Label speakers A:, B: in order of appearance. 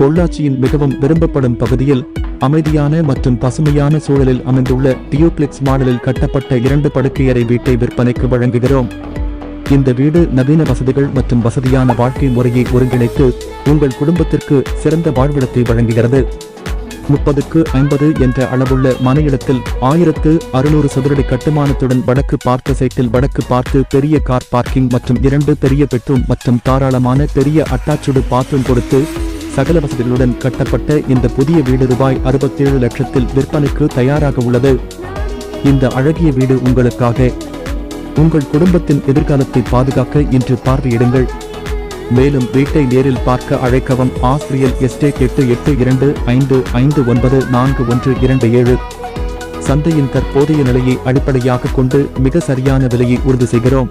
A: பொள்ளாச்சியின் மிகவும் விரும்பப்படும் பகுதியில் அமைதியான மற்றும் பசுமையான சூழலில் அமைந்துள்ள டியூப்ளெக்ஸ் மாடலில் கட்டப்பட்ட இரண்டு படுக்கையறை வீட்டை விற்பனைக்கு வழங்குகிறோம். இந்த வீடு நவீன வசதிகள் மற்றும் வசதியான வாழ்க்கை முறையை ஒருங்கிணைத்து உங்கள் குடும்பத்திற்கு சிறந்த வாழ்விடத்தை வழங்குகிறது. முப்பதுக்கு ஐம்பது என்ற அளவுள்ள மன இடத்தில் ஆயிரத்து அறுநூறு சதுரடி கட்டுமானத்துடன் வடக்கு பார்த்த சைட்டில் வடக்கு பார்த்து பெரிய கார் பார்க்கிங் மற்றும் இரண்டு பெரிய பெட்ரூம் மற்றும் தாராளமான பெரிய அட்டாச்சுடு பாத்ரூம் கொடுத்து சகல வசதிகளுடன் கட்டப்பட்ட இந்த புதிய வீடு ரூபாய் அறுபத்தேழு லட்சத்தில் விற்பனைக்கு தயாராக உள்ளது. இந்த அழகிய வீடு உங்களுக்காக. உங்கள் குடும்பத்தின் எதிர்காலத்தை பாதுகாக்க இன்று பார்வையிடுங்கள். மேலும் வீட்டை நேரில் பார்க்க அழைக்கவும் ஆஸ்திரியல் எஸ்டேட் எட்டு எட்டு இரண்டு ஐந்து ஐந்து ஒன்பது நான்கு ஒன்று இரண்டு ஏழு. சந்தையின் தற்போதைய நிலையை அடிப்படையாக கொண்டு மிக சரியான விலையை உறுதி செய்கிறோம்.